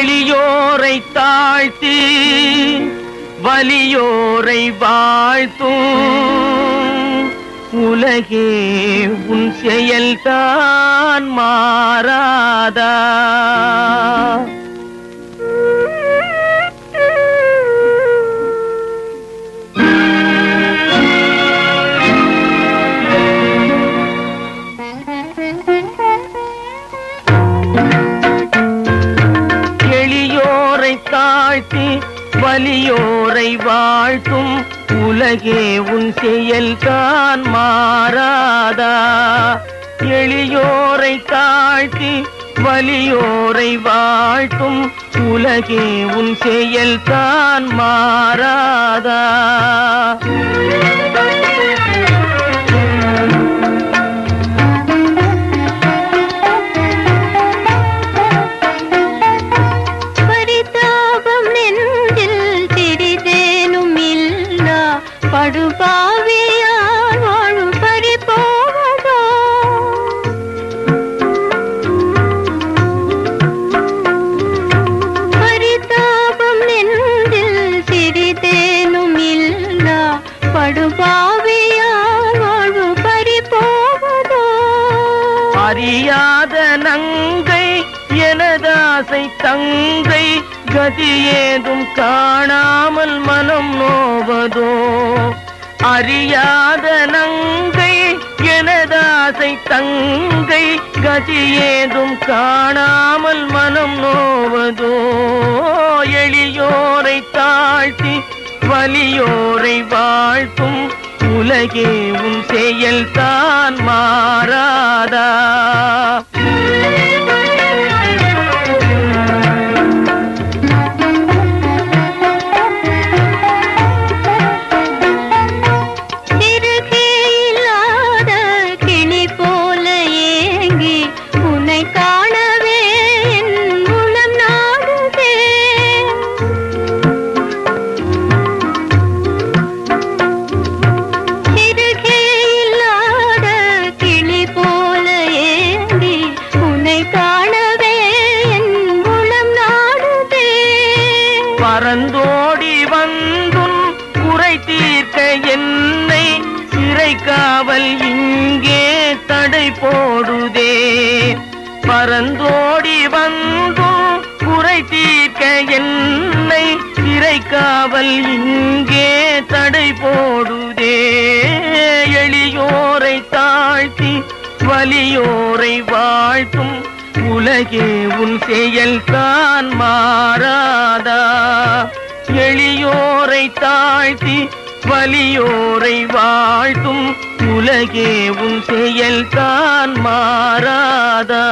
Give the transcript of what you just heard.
எளியோரை தாழ்த்தி வலியோரை வாழ்த்தும். உலகே உன் செயல்தான் மாறாதா? வலியோரை வாழ்த்தும் உலகே உன் செயல்தான் மாறாதா? எளியோரை தாழ்த்தி வலியோரை வாழ்த்தும் உலகே உன் செயல்தான் மாறாதா? படுபாவியார் வாழும் பறிபோவதோ பரிதாபம் நெஞ்சில் சிறிதேனும் இல்லா. படுபாவியார் வாழும் பறிபோவதோ அறியாத நங்கை எனதாசை தங்கை கதி ஏதும் காணாமல் மனம் நோவதோ? அறியாத நங்கை எனதாசை தங்கை கதி ஏதும் காணாமல் மனம் நோவதோ? எளியோரை தாழ்த்தி வலியோரை வாழ்த்தும் உலகே உன் செயல்தான் மாறாதா? பறந்தோடி வந்தும் குறை தீர்க்க என்னை சிறை காவல் இங்கே தடை போடுதே. பறந்தோடி வந்தும் குறை தீர்க்க என்னை சிறை காவல் இங்கே தடை போடுதே. எளியோரை தாழ்த்தி வலியோரை வாழ்த்தும் உலகே உன் செயல் தான் மாறாதா? எளியோரை தாழ்த்தி வலியோரை வாழ்த்தும் உலகே உன் செயல் தான் மாறாதா?